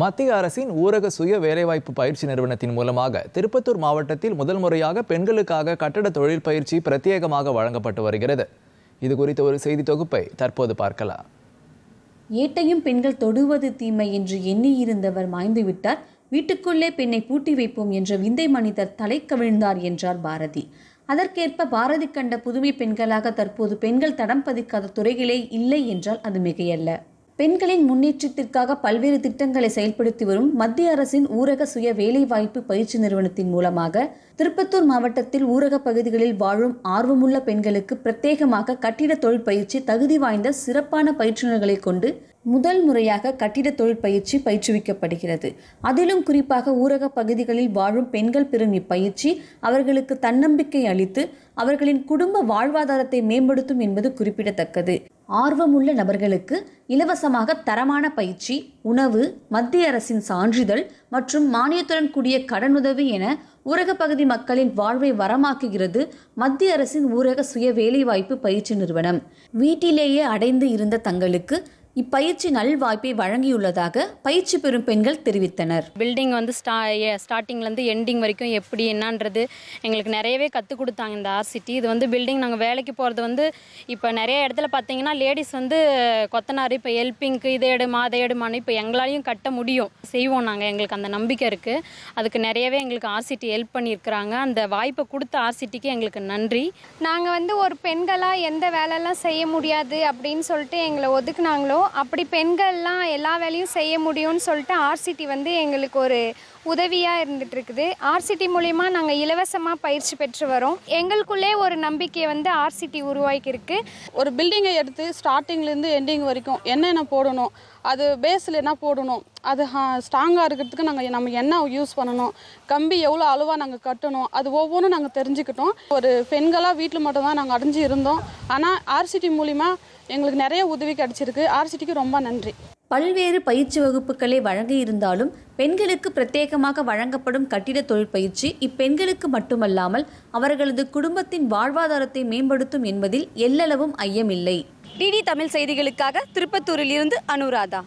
மத்திய அரசின் ஊரக சுய வேலைவாய்ப்பு பயிற்சி நிறுவனத்தின் மூலமாக திருப்பத்தூர் மாவட்டத்தில் முதல் முறையாக பெண்களுக்காக கட்டட தொழில் பயிற்சி பிரத்யேகமாக வழங்கப்பட்டு வருகிறது. இது குறித்த ஒரு செய்தி தொகுப்பை தற்போது பார்க்கலாம். ஏட்டையும் பெண்கள் தொடுவது தீமை என்று எண்ணியிருந்தவர் மாய்ந்துவிட்டார். வீட்டுக்குள்ளே பெண்ணை பூட்டி வைப்போம் என்ற விந்தை மனிதர் தலை கவிழ்ந்தார் என்றார் பாரதி. அதற்கேற்ப பாரதி கண்ட புதுமை பெண்களாக தற்போது பெண்கள் தடம் பதிக்காத துறைகளே இல்லை என்றால் அது மிகையல்ல. பெண்களின் முன்னேற்றத்திற்காக பல்வேறு திட்டங்களை செயல்படுத்தி வரும் மத்திய அரசின் ஊரக சுய வேலைவாய்ப்பு பயிற்சி நிறுவனத்தின் மூலமாக திருப்பத்தூர் மாவட்டத்தில் ஊரக பகுதிகளில் வாழும் ஆர்வமுள்ள பெண்களுக்கு பிரத்யேகமாக கட்டிட தொழில் பயிற்சி தகுதி வாய்ந்த சிறப்பான பயிற்றுநர்களை கொண்டு முதல் முறையாக கட்டிட தொழில் பயிற்சி பயிற்றுவிக்கப்படுகிறது. அதிலும் குறிப்பாக ஊரக பகுதிகளில் வாழும் பெண்கள் பெறும் இப்பயிற்சி அவர்களுக்கு தன்னம்பிக்கை அளித்து அவர்களின் குடும்ப வாழ்வாதாரத்தை மேம்படுத்தும் என்பது குறிப்பிடத்தக்கது. ஆர்வமுள்ள நபர்களுக்கு இலவசமாக தரமான பயிற்சி உணவு மத்திய அரசின் சான்றிதழ் மற்றும் மானியத்துடன் கூடிய கடனுதவி என ஊரக பகுதி மக்களின் வாழ்வை வரமாக்குகிறது மத்திய அரசின் ஊரக சுய வேலைவாய்ப்பு பயிற்சி நிறுவனம். வீட்டிலேயே அடைந்து இருந்த தங்களுக்கு இப்பயிற்சி நல்வாய்ப்பை வழங்கியுள்ளதாக பயிற்சி பெறும் பெண்கள் தெரிவித்தனர். பில்டிங் வந்து ஸ்டா ஸ்டார்டிங்லேருந்து எண்டிங் வரைக்கும் எப்படி என்னன்றது எங்களுக்கு நிறையவே கற்றுக் கொடுத்தாங்க இந்த ஆர்சிட்டி இது வந்து பில்டிங் நாங்கள் வேலைக்கு போகிறது வந்து இப்போ நிறைய இடத்துல பார்த்தீங்கன்னா லேடிஸ் வந்து கொத்தனார் இப்போ ஹெல்பிங்க்கு இதை எடுமா அதை எடுமான்னு இப்போ எங்களாலையும் கட்ட முடியும். செய்வோம் நாங்கள் எங்களுக்கு அந்த நம்பிக்கை இருக்குது அதுக்கு நிறையவே எங்களுக்கு ஆர்சிட்டி ஹெல்ப் பண்ணியிருக்கிறாங்க. அந்த வாய்ப்பை கொடுத்த ஆர்சிட்டிக்கு எங்களுக்கு நன்றி. நாங்கள் வந்து ஒரு பெண்களாக எந்த வேலைலாம் செய்ய முடியாது அப்படின்னு சொல்லிட்டு எங்களை ஒதுக்குனாங்களோ அப்படி பெண்கள்லாம் எல்லா வேலையும் செய்ய முடியும்னு சொல்லிட்டு ஆர்சிட்டி வந்து எங்களுக்கு ஒரு உதவியாக இருந்துட்டு இருக்குது ஆர்சிட்டி மூலிமா நாங்கள் இலவசமாக பயிற்சி பெற்று வரோம். எங்களுக்குள்ளே ஒரு நம்பிக்கையை வந்து ஆர்சிட்டி உருவாக்கியிருக்கு. ஒரு பில்டிங்கை எடுத்து ஸ்டார்டிங்லேருந்து எண்டிங் வரைக்கும் என்னென்ன போடணும் அது பேஸில் என்ன போடணும்? அது ஸ்ட்ராங்காக இருக்கிறதுக்கு நாங்கள் நம்ம என்ன யூஸ் பண்ணணும்? கம்பி எவ்வளோ அளவாக நாங்கள் கட்டணும்? அது ஒவ்வொன்றும் நாங்கள் தெரிஞ்சுக்கிட்டோம். ஒரு பெண்களாக வீட்டில் மட்டும்தான் நாங்கள் அடைஞ்சு இருந்தோம். ஆனால் ஆர்சிடி மூலிமா எங்களுக்கு நிறைய உதவி கிடச்சிருக்கு. ஆர்சிட்டிக்கு ரொம்ப நன்றி. பல்வேறு பயிற்சி வகுப்புகளை வழங்கியிருந்தாலும் பெண்களுக்கு பிரத்யேகமாக வழங்கப்படும் கட்டிட தொழில் பயிற்சி இப்பெண்களுக்கு மட்டுமல்லாமல் அவர்களது குடும்பத்தின் வாழ்வாதாரத்தை மேம்படுத்தும் என்பதில் எல்லளவும் ஐயமில்லை. டிடி தமிழ் செய்திகளுக்காக திருப்பத்தூரில் இருந்து அனுராதா.